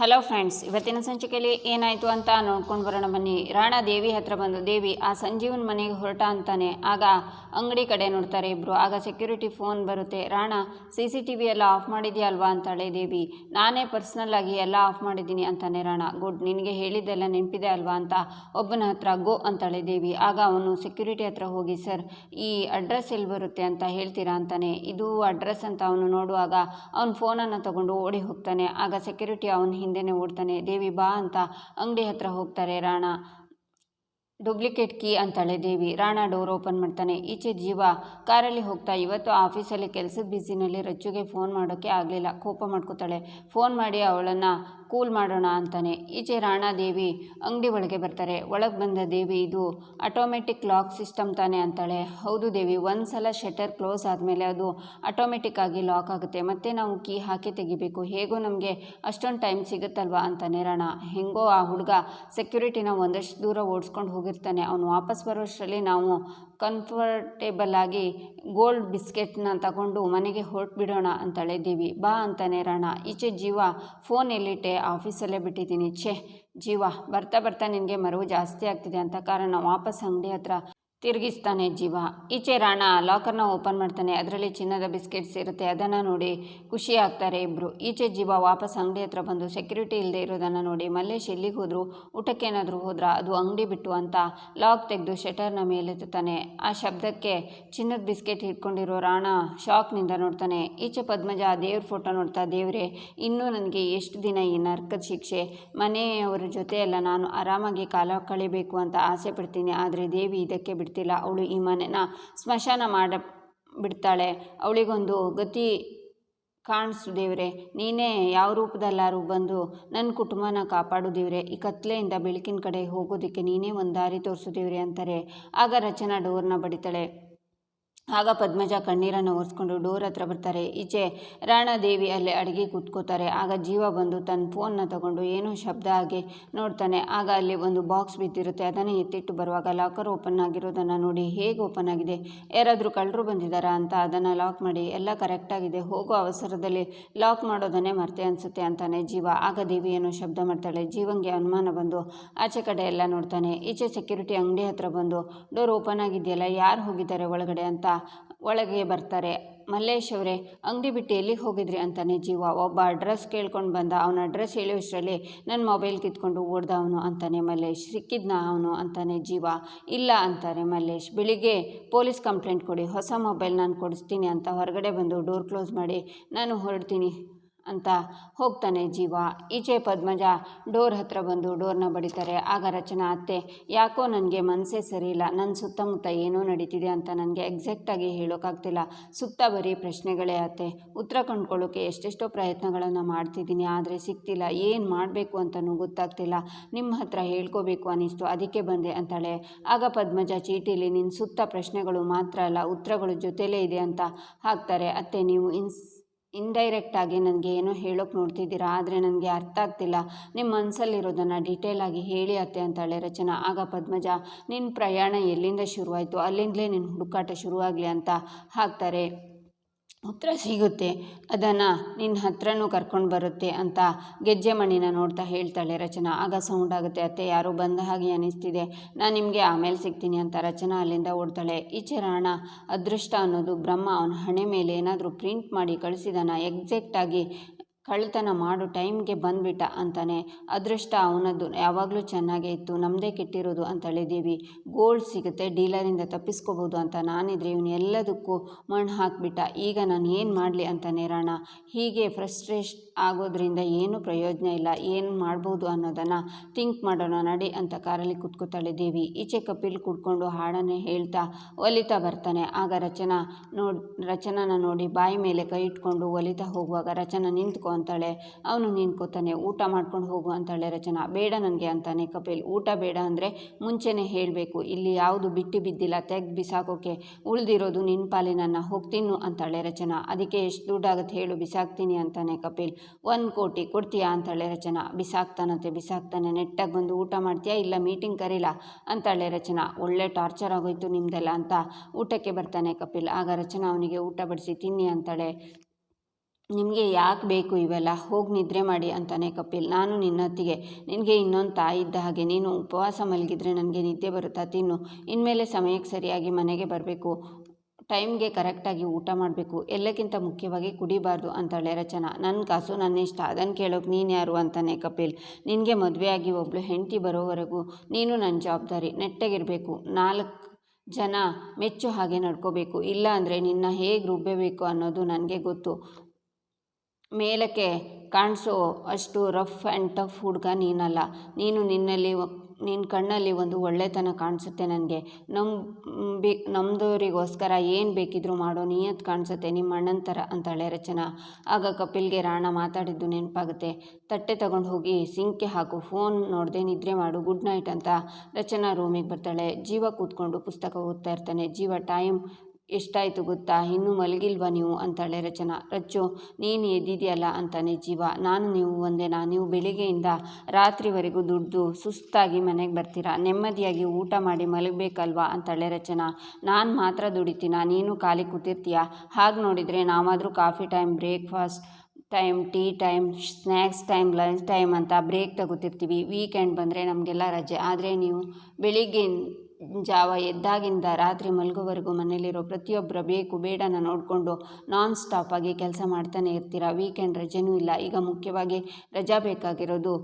Hello friends ಇವತ್ತಿನ ಸಂಚಿಕೆಯಲ್ಲಿ ಏನಾಯಿತು ಅಂತ ನೋಡ್ಕೊಂಡು ಬರೋಣ ಬನ್ನಿ. ರಾಣಾ ದೇವಿ ಹತ್ರ ಬಂದು, ದೇವಿ, ಆ ಸಂಜೀವನ ಮನೆಗೆ ಹೊರಟ ಅಂತಾನೆ. ಆಗ ಅಂಗಡಿ ಕಡೆ ನೋಡ್ತಾರೆ ಇಬ್ಬರು ಆಗ ಸೆಕ್ಯೂರಿಟಿ ಫೋನ್ ಬರುತ್ತೆ. Rana C C T V ಎಲ್ಲ ಆಫ್ ಮಾಡಿದ್ಯಾ ಅಲ್ವಾ? ಅಂತಾಳೆ ದೇವಿ. ನಾನೇ ಪರ್ಸ್ನಲ್ ಆಗಿ ಎಲ್ಲ ಆಫ್ ಮಾಡಿದ್ದೀನಿ ಅಂತಾನೆ ರಾಣಾ. ಗುಡ್, ನಿನಗೆ ಹೇಳಿದ್ದೆಲ್ಲ ನೆನಪಿದೆ ಅಲ್ವಾ? ಅಂತ ಒಬ್ಬನ ಹತ್ರ ಗೋ ಅಂತಾಳೆ ದೇವಿ. ಆಗ ಅವನು ಸೆಕ್ಯೂರಿಟಿ ಹತ್ರ ಹೋಗಿ, ಸರ್, ಈ ಅಡ್ರೆಸ್ ಎಲ್ಲಿ ಬರುತ್ತೆ ಅಂತ ಹೇಳ್ತೀರಾ? ಅಂತಾನೆ. ಇದು ಅಡ್ರೆಸ್ ಅಂತ ಅವನು ನೋಡುವಾಗ ಅವ್ನು ಫೋನನ್ನು ತಗೊಂಡು ಓಡಿ ಹೋಗ್ತಾನೆ. ಆಗ ಸೆಕ್ಯೂರಿಟಿ ಅವನ ಹಿಂದೆನೇ ಓಡ್ತಾನೆ ದೇವಿ ಬಾ ಅಂತ ಅಂಗಡಿ ಹತ್ರ ಹೋಗ್ತಾರೆ ರಾಣಾ. ಡೂಪ್ಲಿಕೇಟ್ ಕೀ ಅಂತಾಳೆ ದೇವಿ ರಾಣಾ ಡೋರ್ ಓಪನ್ ಮಾಡ್ತಾನೆ. ಈಚೆ ಜೀವ ಕಾರಲ್ಲಿ ಹೋಗ್ತಾ ಇವತ್ತು ಆಫೀಸಲ್ಲಿ ಕೆಲಸದ ಬಿಸಿನಲ್ಲಿ ರಚ್ಚುಗೆ ಫೋನ್ ಮಾಡೋಕ್ಕೆ ಆಗಲಿಲ್ಲ. ಕೋಪ ಮಾಡ್ಕೋತಾಳೆ. ಫೋನ್ ಮಾಡಿ ಅವಳನ್ನು ಕೂಲ್ ಮಾಡೋಣ ಅಂತಾನೆ. ಈಚೆ ರಾಣಾ ದೇವಿ ಅಂಗಡಿ ಒಳಗೆ ಬರ್ತಾರೆ. ಒಳಗೆ ಬಂದ ದೇವಿ, ಇದು ಆಟೋಮೆಟಿಕ್ ಲಾಕ್ ಸಿಸ್ಟಮ್ ತಾನೆ ಅಂತಾಳೆ. ಹೌದು ದೇವಿ ಒಂದು ಸಲ ಶಟರ್ ಕ್ಲೋಸ್ ಆದಮೇಲೆ ಅದು ಆಟೋಮೆಟಿಕ್ ಆಗಿ ಲಾಕ್ ಆಗುತ್ತೆ. ಮತ್ತೆ ನಾವು ಕೀ ಹಾಕಿ ತೆಗಿಬೇಕು. ಹೇಗೋ ನಮಗೆ ಅಷ್ಟೊಂದು ಟೈಮ್ ಸಿಗುತ್ತಲ್ವಾ ಅಂತಾನೆ ರಾಣಾ. ಹೆಂಗೋ ಆ ಹುಡುಗ ಸೆಕ್ಯೂರಿಟಿನ ಒಂದಷ್ಟು ದೂರ ಓಡಿಸ್ಕೊಂಡು ಹೋಗಿರ್ತಾನೆ ಅವನು ವಾಪಸ್ ಬರೋಷ್ಟರಲ್ಲಿ ನಾವು ಕಂಫರ್ಟೇಬಲ್ ಆಗಿ ಗೋಲ್ಡ್ ಬಿಸ್ಕೆಟ್ನ ತಗೊಂಡು ಮನೆಗೆ ಹೊರಟ್ಬಿಡೋಣ ಅಂತಾಳೆ ದೇವಿ. ಬಾ ಅಂತಾನೆ ರಾಣ. ಈಚೆ ಜೀವ ಫೋನ್ ಎಲ್ಲಿಟ್ಟೆ? ಆಫೀಸಲ್ಲೇ ಬಿಟ್ಟಿದ್ದೀನಿ. ಛೇ, ಜೀವ, ಬರ್ತಾ ಬರ್ತಾ ನಿನಗೆ ಮರವು ಜಾಸ್ತಿ ಆಗ್ತಿದೆ ಅಂತ ಕಾರಣ ವಾಪಸ್ ಅಂಗಡಿ ಹತ್ರ ತಿರುಗಿಸ್ತಾನೆ ಜೀವ. ಈಚೆ ರಾಣ ಲಾಕರ್ನ ಓಪನ್ ಮಾಡ್ತಾನೆ. ಅದರಲ್ಲಿ ಚಿನ್ನದ ಬಿಸ್ಕೆಟ್ಸ್ ಇರುತ್ತೆ. ಅದನ್ನು ನೋಡಿ ಖುಷಿ ಆಗ್ತಾರೆ ಇಬ್ಬರು ಈಚೆ ಜೀವ ವಾಪಸ್ ಅಂಗಡಿ ಹತ್ರ ಬಂದು ಸೆಕ್ಯೂರಿಟಿ ಇಲ್ಲದೆ ಇರೋದನ್ನು ನೋಡಿ ಮಲ್ಲೇಶ್ ಎಲ್ಲಿಗೆ ಹೋದ್ರು? ಊಟಕ್ಕೇನಾದರೂ ಹೋದ್ರ? ಅದು ಅಂಗಡಿ ಬಿಟ್ಟು ಅಂತ ಲಾಕ್ ತೆಗೆದು ಶಟರ್ನ ಮೇಲೆತ್ತಾನೆ ಆ ಶಬ್ದಕ್ಕೆ ಚಿನ್ನದ ಬಿಸ್ಕೆಟ್ ಹಿಡ್ಕೊಂಡಿರೋ ರಾಣ ಶಾಕ್ನಿಂದ ನೋಡ್ತಾನೆ. ಈಚೆ ಪದ್ಮಜ ದೇವ್ರ ಫೋಟೋ ನೋಡ್ತಾ, ದೇವರೇ, ಇನ್ನೂ ನನಗೆ ಎಷ್ಟು ದಿನ ಈ ನರ್ಕದ ಶಿಕ್ಷೆ? ಮನೆಯವರ ಜೊತೆಯೆಲ್ಲ ನಾನು ಆರಾಮಾಗಿ ಕಾಲ ಕಳಿಬೇಕು ಅಂತ ಆಸೆ ಪಡ್ತೀನಿ. ಆದರೆ ದೇವಿ ಇದಕ್ಕೆ ಬಿಡ್ತಿಲ್ಲ ಅವಳು ಈ ಮನೆನ ಸ್ಮಶಾನ ಮಾಡ ಬಿಡ್ತಾಳೆ. ಅವಳಿಗೊಂದು ಗತಿ ಕಾಣಿಸು ದೇವ್ರೆ. ನೀನೇ ಯಾವ ರೂಪದಲ್ಲಾರು ಬಂದು ನನ್ನ ಕುಟುಂಬನ ಕಾಪಾಡು ದೇವ್ರೆ. ಈ ಕತ್ಲೆಯಿಂದ ಬೆಳಕಿನ ಕಡೆ ಹೋಗೋದಕ್ಕೆ ನೀನೇ ಒಂದು ದಾರಿ ತೋರಿಸು ದೇವ್ರೆ ಅಂತಾರೆ. ಆಗ ರಚನಾ ಡೋರ್ನ ಬಡಿತಾಳೆ. ಆಗ ಪದ್ಮಜ ಕಣ್ಣೀರನ್ನು ಒರೆಸ್ಕೊಂಡು ಡೋರ್ ಹತ್ರ ಬರ್ತಾರೆ. ಈಚೆ ರಾಣಾದೇವಿ ಅಲ್ಲಿ ಅಡುಗೆ ಕೂತ್ಕೋತಾರೆ. ಆಗ ಜೀವ ಬಂದು ತನ್ನ ಫೋನ್ನ ತಗೊಂಡು ಏನೋ ಶಬ್ದ ಆಗಿ ನೋಡ್ತಾನೆ. ಆಗ ಅಲ್ಲಿ ಒಂದು ಬಾಕ್ಸ್ ಬಿದ್ದಿರುತ್ತೆ. ಅದನ್ನು ಎತ್ತಿಟ್ಟು ಬರುವಾಗ ಲಾಕರ್ ಓಪನ್ ಆಗಿರೋದನ್ನು ನೋಡಿ ಹೇಗೆ ಓಪನ್ ಆಗಿದೆ? ಯಾರಾದರೂ ಕಳ್ಳರು ಬಂದಿದ್ದಾರಾ ಅಂತ ಅದನ್ನು ಲಾಕ್ ಮಾಡಿ, ಎಲ್ಲ ಕರೆಕ್ಟಾಗಿದೆ ಹೋಗೋ ಅವಸರದಲ್ಲಿ ಲಾಕ್ ಮಾಡೋದನ್ನೇ ಮರ್ತೆ ಅನಿಸುತ್ತೆ ಅಂತಾನೆ ಜೀವ. ಆಗ ದೇವಿ ಏನೋ ಶಬ್ದ ಮಾಡ್ತಾಳೆ. ಜೀವಂಗೆ ಅನುಮಾನ ಬಂದು ಆಚೆ ಕಡೆ ಎಲ್ಲ ನೋಡ್ತಾನೆ. ಈಚೆ ಸೆಕ್ಯೂರಿಟಿ ಅಂಗಡಿ ಹತ್ರ ಬಂದು ಡೋರ್ ಓಪನ್ ಆಗಿದೆಯಲ್ಲ, ಯಾರು ಹೋಗಿದ್ದಾರೆ ಒಳಗಡೆ? ಅಂತ ಒಳಗೆ ಬರ್ತಾರೆ. ಮಲ್ಲೇಶ್ ಅವರೇ, ಅಂಗಡಿ ಬಿಟ್ಟು ಎಲ್ಲಿಗೆ ಹೋಗಿದ್ರಿ ಅಂತಾನೆ ಜೀವ. ಒಬ್ಬ ಅಡ್ರೆಸ್ ಕೇಳ್ಕೊಂಡು ಬಂದ. ಅವನ ಅಡ್ರೆಸ್ ಹೇಳುವಷ್ಟರಲ್ಲಿ ನನ್ನ ಮೊಬೈಲ್ ಕಿತ್ಕೊಂಡು ಓಡ್ದ ಅವನು ಅಂತಾನೆ ಮಲ್ಲೇಶ್. ಸಿಕ್ಕಿದ್ನ ಅವನು ಅಂತಾನೆ ಜೀವ. ಇಲ್ಲ ಅಂತಾರೆ ಮಲ್ಲೇಶ್. ಬೆಳಿಗ್ಗೆ ಪೊಲೀಸ್ ಕಂಪ್ಲೇಂಟ್ ಕೊಡಿ. ಹೊಸ ಮೊಬೈಲ್ ನಾನು ಕೊಡಿಸ್ತೀನಿ ಅಂತ ಹೊರಗಡೆ ಬಂದು ಡೋರ್ ಕ್ಲೋಸ್ ಮಾಡಿ ನಾನು ಹೊರಡ್ತೀನಿ. ಅಂತ ಹೋಗ್ತಾನೆ ಜೀವ. ಈಚೆ ಪದ್ಮಜ ಡೋರ್ ಹತ್ರ ಬಂದು ಡೋರ್ನ ಬಡಿತಾರೆ. ಆಗ ರಚನಾ, ಅತ್ತೆ, ಯಾಕೋ ನನಗೆ ಮನಸ್ಸೇ ಸರಿಯಿಲ್ಲ. ನನ್ನ ಸುತ್ತಮುತ್ತ ಏನೋ ನಡೀತಿದೆ ಅಂತ ನನಗೆ ಎಕ್ಸಾಕ್ಟಾಗಿ ಹೇಳೋಕ್ಕಾಗ್ತಿಲ್ಲ ಸುತ್ತ ಬರೀ ಪ್ರಶ್ನೆಗಳೇ ಅತ್ತೆ. ಉತ್ತರ ಕಂಡ್ಕೊಳ್ಳೋಕೆ ಎಷ್ಟೆಷ್ಟೋ ಪ್ರಯತ್ನಗಳನ್ನು ಮಾಡ್ತಿದ್ದೀನಿ. ಆದರೆ ಸಿಗ್ತಿಲ್ಲ. ಏನು ಮಾಡಬೇಕು ಅಂತಲೂ ಗೊತ್ತಾಗ್ತಿಲ್ಲ. ನಿಮ್ಮ ಹತ್ರ ಹೇಳ್ಕೋಬೇಕು ಅನ್ನಿಸ್ತು ಅದಕ್ಕೆ ಬಂದೆ, ಅಂತಾಳೆ. ಆಗ ಪದ್ಮಜ ಚೀಟಿಲಿ ನಿನ್ನ ಸುತ್ತ ಪ್ರಶ್ನೆಗಳು ಮಾತ್ರ ಅಲ್ಲ, ಉತ್ತರಗಳು ಜೊತೆಲೇ ಇದೆ ಅಂತ ಹಾಕ್ತಾರೆ. ಅತ್ತೆ, ನೀವು ಇನ್ಸ್ ಇಂಡೈರೆಕ್ಟಾಗಿ ನನಗೆ ಏನೋ ಹೇಳೋಕೆ ನೋಡ್ತಿದ್ದೀರಾ, ಆದರೆ ನನಗೆ ಅರ್ಥ ಆಗ್ತಿಲ್ಲ. ನಿಮ್ಮ ಮನಸ್ಸಲ್ಲಿರೋದನ್ನು ಡೀಟೇಲಾಗಿ ಹೇಳಿ ಅತ್ತೆ ಅಂತಾಳೆ ರಚನಾ. ಆಗ ಪದ್ಮಜ ನಿನ್ನ ಪ್ರಯಾಣ ಎಲ್ಲಿಂದ ಶುರುವಾಯಿತು? ಅಲ್ಲಿಂದಲೇ ನಿನ್ನ ಹುಡುಕಾಟ ಶುರುವಾಗಲಿ ಅಂತ ಹಾಕ್ತಾರೆ. ಉತ್ತರ ಸಿಗುತ್ತೆ. ಅದನ್ನು ನಿನ್ನ ಹತ್ರನೂ ಕರ್ಕೊಂಡು ಬರುತ್ತೆ ಅಂತ ಗೆಜ್ಜೆ ಮಣ್ಣಿನ ನೋಡ್ತಾ ಹೇಳ್ತಾಳೆ ರಚನಾ. ಆಗ ಸೌಂಡ್ ಆಗುತ್ತೆ, ಅತ್ತೆ, ಯಾರೋ ಬಂದ ಹಾಗೆ ಅನಿಸ್ತಿದೆ. ನಾನು ನಿಮಗೆ ಆಮೇಲೆ ಸಿಗ್ತೀನಿ ಅಂತ ರಚನಾ ಅಲ್ಲಿಂದ ಓಡ್ತಾಳೆ. ಈಚೆ ರಾಣ, ಅದೃಷ್ಟ ಅನ್ನೋದು ಬ್ರಹ್ಮ ಅವನ ಹಣೆ ಮೇಲೆ ಏನಾದರೂ ಪ್ರಿಂಟ್ ಮಾಡಿ ಕಳಿಸಿದಾನ. ಎಕ್ಸಾಕ್ಟಾಗಿ ಕಳ್ತನ ಮಾಡು, ಟೈಮ್ಗೆ ಬಂದ್ಬಿಟ್ಟ ಅಂತಾನೆ. ಅದೃಷ್ಟ ಅವನದ್ದು. ಯಾವಾಗಲೂ ಚೆನ್ನಾಗೇ ಇತ್ತು. ನಮ್ಮದೇ ಕೆಟ್ಟಿರೋದು ಅಂತೇಳಿ ದೇವಿ ಗೋಲ್ಡ್ ಸಿಗುತ್ತೆ, ಡೀಲರಿಂದ ತಪ್ಪಿಸ್ಕೋಬೋದು ಅಂತ ನಾನಿದ್ರೆ ಇವನು ಎಲ್ಲದಕ್ಕೂ ಮಣ್ಣು ಹಾಕಿಬಿಟ್ಟ. ಈಗ ನಾನು ಏನು ಮಾಡಲಿ ಅಂತಾನೆ ರಾಣ. ಹೀಗೆ ಫ್ರಸ್ಟ್ರೇಷ್ ಆಗೋದ್ರಿಂದ ಏನೂ ಪ್ರಯೋಜನ ಇಲ್ಲ. ಏನು ಮಾಡ್ಬೋದು ಅನ್ನೋದನ್ನು ಥಿಂಕ್ ಮಾಡೋಣ, ನಡಿ ಅಂತ ಕಾರಲ್ಲಿ ಕೂತ್ಕೋತಾಳೆ ದೇವಿ ಈಚೆ ಕಪಿಲ್ ಕುಡ್ಕೊಂಡು ಹಾಡನ್ನೇ ಹೇಳ್ತಾ ಒಲಿತಾ ಬರ್ತಾನೆ. ಆಗ ರಚನಾ ನೋಡಿ, ರಚನನ ನೋಡಿ ಬಾಯಿ ಮೇಲೆ ಕೈ ಇಟ್ಕೊಂಡು ಒಲಿತಾ ಹೋಗುವಾಗ ರಚನಾ ನಿಂತ್ಕೊ ಅಂತಾಳೆ. ಅವನು ನಿಂತ್ಕೋತಾನೆ, ಊಟ ಮಾಡ್ಕೊಂಡು ಹೋಗು ಅಂತಾಳೆ ರಚನಾ. ಬೇಡ ನನಗೆ ಅಂತಾನೆ ಕಪಿಲ್. ಊಟ ಬೇಡ ಅಂದರೆ ಮುಂಚೆನೇ ಹೇಳಬೇಕು. ಇಲ್ಲಿ ಯಾವುದು ಬಿಟ್ಟು ಬಿದ್ದಿಲ್ಲ, ತೆಗ್ದು ಬಿಸಾಕೋಕೆ. ಉಳಿದಿರೋದು ನಿನ್ನ ಪಾಲಿನನ್ನ ಹೋಗ್ತೀನು ಅಂತಾಳೆ ರಚನಾ. ಅದಕ್ಕೆ ಎಷ್ಟು ದುಡ್ಡಾಗುತ್ತೆ ಹೇಳು, ಬಿಸಾಕ್ತೀನಿ ಅಂತಾನೆ ಕಪಿಲ್. ಒಂದು ಕೋಟಿ ಕೊಡ್ತೀಯಾ ಅಂತಾಳೆ ರಚನಾ. ಬಿಸಾಕ್ತಾನಂತೆ, ಬಿಸಾಕ್ತಾನೆ. ನೆಟ್ಟಾಗಿ ಬಂದು ಊಟ ಮಾಡ್ತೀಯಾ ಇಲ್ಲ ಮೀಟಿಂಗ್ ಕರೀಲ ಅಂತಾಳೆ ರಚನಾ. ಒಳ್ಳೆ ಟಾರ್ಚರ್ ಆಗೋಯ್ತು ನಿಮ್ದೆಲ್ಲ ಅಂತ ಊಟಕ್ಕೆ ಬರ್ತಾನೆ ಕಪಿಲ್. ಆಗ ರಚನಾ ಅವನಿಗೆ ಊಟ ಬಡಿಸಿ ತಿನ್ನಿ ಅಂತಾಳೆ. ನಿಮಗೆ ಯಾಕೆ ಬೇಕು ಇವೆಲ್ಲ? ಹೋಗಿ ನಿದ್ರೆ ಮಾಡಿ ಅಂತಾನೆ ಕಪಿಲ್. ನಾನು ನಿನ್ನೊತ್ತಿಗೆ, ನಿನಗೆ ಇನ್ನೊಂದು ತಾಯಿ ಇದ್ದ ಹಾಗೆ ನೀನು ಉಪವಾಸ ಮಲಗಿದ್ರೆ ನನಗೆ ನಿದ್ದೆ ಬರುತ್ತಾ? ತಿನ್ನು. ಇನ್ಮೇಲೆ ಸಮಯಕ್ಕೆ ಸರಿಯಾಗಿ ಮನೆಗೆ ಬರಬೇಕು. ಟೈಮ್ಗೆ ಕರೆಕ್ಟಾಗಿ ಊಟ ಮಾಡಬೇಕು. ಎಲ್ಲಕ್ಕಿಂತ ಮುಖ್ಯವಾಗಿ ಕುಡಿಬಾರ್ದು ಅಂತಾಳೆ ರಚನಾ. ನನ್ನ ಕಾಸು ನನ್ನ ಇಷ್ಟ. ಅದನ್ನು ಕೇಳೋಕೆ ನೀನು ಯಾರು ಅಂತಾನೆ ಕಪಿಲ್. ನಿನಗೆ ಮದುವೆಯಾಗಿ ಒಬ್ಬಳು ಹೆಂಡತಿ ಬರೋವರೆಗೂ ನೀನು ನನ್ನ ಜವಾಬ್ದಾರಿ. ನೆಟ್ಟಗಿರಬೇಕು. ನಾಲ್ಕು ಜನ ಮೆಚ್ಚು ಹಾಗೆ ನಡ್ಕೋಬೇಕು. ಇಲ್ಲ ಅಂದರೆ ನಿನ್ನ ಹೇಗೆ ರುಬ್ಬಬೇಕು ಅನ್ನೋದು ನನಗೆ ಗೊತ್ತು. ಮೇಲಕ್ಕೆ, ಕಾಣಿಸೋ, ಅಷ್ಟು ರಫ್ ಆ್ಯಂಡ್ ಟಫ್ ಹುಡುಗ ನೀನಲ್ಲ. ನೀನು ನಿನ್ನಲ್ಲಿ ನಿನ್ನ ಕಣ್ಣಲ್ಲಿ ಒಂದು ಒಳ್ಳೆತನ ಕಾಣಿಸುತ್ತೆ ನನಗೆ. ನಮ್ಮ ಬಿ ನಮ್ಮದವರಿಗೋಸ್ಕರ ಏನು ಬೇಕಿದ್ರೂ ಮಾಡೋ ನೀಯತ್ ಕಾಣಿಸುತ್ತೆ ನಿಮ್ಮ ಅಣ್ಣನ ಥರ ಅಂತಾಳೆ ರಚನಾ. ಆಗ ಕಪಿಲ್ಗೆ ರಾಣ ಮಾತಾಡಿದ್ದು ನೆನಪಾಗುತ್ತೆ. ತಟ್ಟೆ ತಗೊಂಡು ಹೋಗಿ ಸಿಂಕ್ಗೆ ಹಾಕು, ಫೋನ್ ನೋಡದೆ ನಿದ್ರೆ ಮಾಡು, ಗುಡ್ ನೈಟ್ ಅಂತ ರಚನಾ ರೂಮಿಗೆ ಬರ್ತಾಳೆ. ಜೀವ ಕೂತ್ಕೊಂಡು ಪುಸ್ತಕ ಓದ್ತಾ ಇರ್ತಾನೆ. ಜೀವ ಟೈಮ್ ಎಷ್ಟಾಯಿತು ಗೊತ್ತಾ? ಇನ್ನೂ ಮಲಗಿಲ್ವಾ ನೀವು? ಅಂತಾಳೆ ರಚನಾ. ರಚ್ಚು, ನೀನು ಎದ್ದಿದೆಯಲ್ಲ ಅಂತಾನೆ ಜೀವ. ನಾನು ನೀವು ಒಂದೇನಾ? ನೀವು ಬೆಳಿಗ್ಗೆಯಿಂದ ರಾತ್ರಿವರೆಗೂ ದುಡ್ದು ಸುಸ್ತಾಗಿ ಮನೆಗೆ ಬರ್ತೀರಾ? ನೆಮ್ಮದಿಯಾಗಿ ಊಟ ಮಾಡಿ ಮಲಗಬೇಕಲ್ವಾ? ಅಂತಾಳೆ ರಚನಾ. ನಾನು ಮಾತ್ರ ದುಡಿತೀನ? ನೀನು ಖಾಲಿ ಕೂತಿರ್ತೀಯ? ಹಾಗೆ ನೋಡಿದರೆ ನಾವಾದರೂ coffee time, breakfast time, tea time, snacks time, lunch time ಅಂತ ಬ್ರೇಕ್ ತಗೋತಿರ್ತೀವಿ. ವೀಕೆಂಡ್ ಬಂದರೆ ನಮಗೆಲ್ಲ ರಜೆ. ಆದರೆ ನೀವು ಬೆಳಿಗ್ಗೆ ಜಾವ ಎದ್ದಾಗಿಂದ ರಾತ್ರಿ ಮಲಗೋವರೆಗೂ ಮನೆಯಲ್ಲಿರೋ ಪ್ರತಿಯೊಬ್ಬರ ಬೇಕು, ಬೇಡನ ನೋಡಿಕೊಂಡು ನಾನ್ ಸ್ಟಾಪಾಗಿ ಕೆಲಸ ಮಾಡ್ತಾನೆ ಇರ್ತೀರ? ವೀಕೆಂಡ್ ರಜೆನೂ ಇಲ್ಲ. ಈಗ ಮುಖ್ಯವಾಗಿ ರಜಾ ಬೇಕಾಗಿರೋದು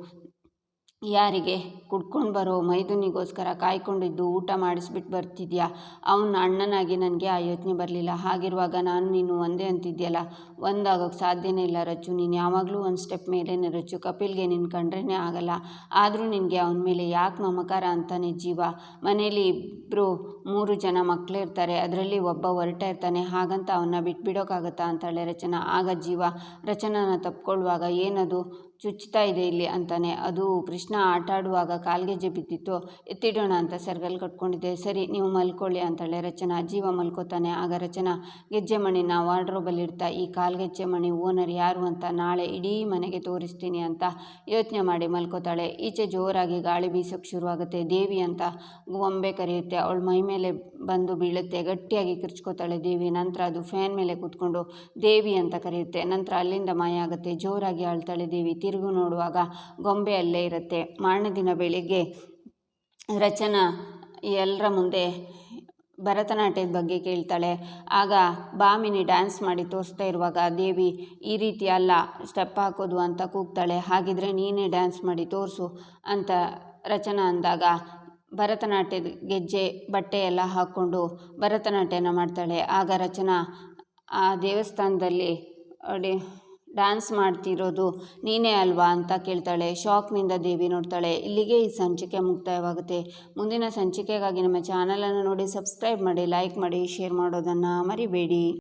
ಯಾರಿಗೆ? ಕುಡ್ಕೊಂಡು ಬರೋ ಮೈದುನಿಗೋಸ್ಕರ ಕಾಯ್ಕೊಂಡಿದ್ದು ಊಟ ಮಾಡಿಸ್ಬಿಟ್ಟು ಬರ್ತಿದ್ಯಾ? ಅವನ ಅಣ್ಣನಾಗಿ ನನಗೆ ಆ ಯೋಚನೆ ಬರಲಿಲ್ಲ. ಹಾಗಿರುವಾಗ ನಾನು ನೀನು ಒಂದೇ ಅಂತಿದ್ಯಲ್ಲ? ಒಂದಾಗೋಕ್ಕೆ ಸಾಧ್ಯನೇ ಇಲ್ಲ ರಚ್ಚು ನೀನು ಯಾವಾಗಲೂ ಒಂದು ಸ್ಟೆಪ್ ಮೇಲೇ ರಚ್ಚು ಕಪಿಲ್ಗೆ ನಿನ್ನ ಕಂಡ್ರೇ ಆಗಲ್ಲ. ಆದರೂ ನಿನಗೆ ಅವನ ಮೇಲೆ ಯಾಕೆ ಮಮಕಾರ ಅಂತಾನೆ ಜೀವ? ಮನೇಲಿ ಇಬ್ಬರು ಮೂರು ಜನ ಮಕ್ಕಳಿರ್ತಾರೆ ಅದರಲ್ಲಿ ಒಬ್ಬ ಹೊರಟ ಇರ್ತಾನೆ. ಹಾಗಂತ ಅವನ್ನ ಬಿಟ್ಬಿಡೋಕ್ಕಾಗತ್ತಾ ಅಂತಾಳೆ ರಚನಾ. ಆಗ ಜೀವ ರಚನಾನ ತಪ್ಕೊಳ್ಳುವಾಗ ಏನದು? ಚುಚ್ತಾ ಇದೆ ಇಲ್ಲಿ ಅಂತಾನೆ. ಅದು ಕೃಷ್ಣ ಆಟ ಆಡುವಾಗ ಕಾಲ್ಗೆಜ್ಜೆ ಬಿದ್ದಿತ್ತು ಎತ್ತಿಡೋಣ ಅಂತ ಸರ್ಗಲ್ ಕಟ್ಕೊಂಡಿದ್ದೆ. ಸರಿ, ನೀವು ಮಲ್ಕೊಳ್ಳಿ ಅಂತಾಳೆ ರಚನಾ ಜೀವ ಮಲ್ಕೋತಾನೆ. ಆಗ ರಚನಾ ಗೆಜ್ಜೆ ಮಣಿನ ವಾರ್ಡ್ರೋಬಲ್ಲಿ ಇಡ್ತಾ, ಈ ಕಾಲ್ಗೆಜ್ಜೆ ಮಣಿ ಓನರ್ ಯಾರು ಅಂತ ನಾಳೆ ಇಡೀ ಮನೆಗೆ ತೋರಿಸ್ತೀನಿ ಅಂತ ಯೋಚನೆ ಮಾಡಿ ಮಲ್ಕೋತಾಳೆ. ಈಚೆ ಜೋರಾಗಿ ಗಾಳಿ ಬೀಸೋಕ್ಕೆ ಶುರುವಾಗುತ್ತೆ. ದೇವಿ ಅಂತ ಗೊಂಬೆ ಕರೆಯುತ್ತೆ. ಅವಳು ಮೈ ಮೇಲೆ ಬಂದು ಬೀಳುತ್ತೆ. ಗಟ್ಟಿಯಾಗಿ ಕಿರ್ಚ್ಕೋತಾಳೆ ದೇವಿ. ನಂತರ ಅದು ಫ್ಯಾನ್ ಮೇಲೆ ಕೂತ್ಕೊಂಡು ದೇವಿ ಅಂತ ಕರೆಯುತ್ತೆ. ನಂತರ ಅಲ್ಲಿಂದ ಮಾಯ ಆಗುತ್ತೆ. ಜೋರಾಗಿ ಆಳ್ತಾಳೆ ದೇವಿ. ತಿರುಗು ನೋಡುವಾಗ ಗೊಂಬೆ ಅಲ್ಲೇ ಇರುತ್ತೆ. ಮಾರನೇ ದಿನ ಬೆಳಿಗ್ಗೆ ರಚನಾ ಎಲ್ಲರ ಮುಂದೆ ಭರತನಾಟ್ಯದ ಬಗ್ಗೆ ಕೇಳ್ತಾಳೆ. ಆಗ ಬಾಮಿನಿ ಡ್ಯಾನ್ಸ್ ಮಾಡಿ ತೋರಿಸ್ತಾ ಇರುವಾಗ ದೇವಿ ಈ ರೀತಿ ಅಲ್ಲ ಸ್ಟೆಪ್ ಹಾಕೋದು ಅಂತ ಕೂಗ್ತಾಳೆ. ಹಾಗಿದ್ರೆ ನೀನೇ ಡ್ಯಾನ್ಸ್ ಮಾಡಿ ತೋರಿಸು ಅಂತ ರಚನಾ ಅಂದಾಗ ಭರತನಾಟ್ಯದ ಗೆಜ್ಜೆ, ಬಟ್ಟೆ ಎಲ್ಲ ಹಾಕ್ಕೊಂಡು ಭರತನಾಟ್ಯನ ಮಾಡ್ತಾಳೆ. ಆಗ ರಚನಾ ಆ ದೇವಸ್ಥಾನದಲ್ಲಿ ಅಡಿ ಡ್ಯಾನ್ಸ್ ಮಾಡ್ತಿರೋದು ನೀನೇ ಅಲ್ವಾ ಅಂತ ಕೇಳ್ತಾಳೆ. ಶಾಕ್ನಿಂದ ದೇವಿ ನೋಡ್ತಾಳೆ, ಇಲ್ಲಿಗೆ ಈ ಸಂಚಿಕೆ ಮುಕ್ತಾಯವಾಗುತ್ತೆ. ಮುಂದಿನ ಸಂಚಿಕೆಗಾಗಿ ನಮ್ಮ ಚಾನಲನ್ನು ನೋಡಿ, ಸಬ್ಸ್ಕ್ರೈಬ್ ಮಾಡಿ, ಲೈಕ್ ಮಾಡಿ, ಶೇರ್ ಮಾಡೋದನ್ನು ಮರಿಬೇಡಿ.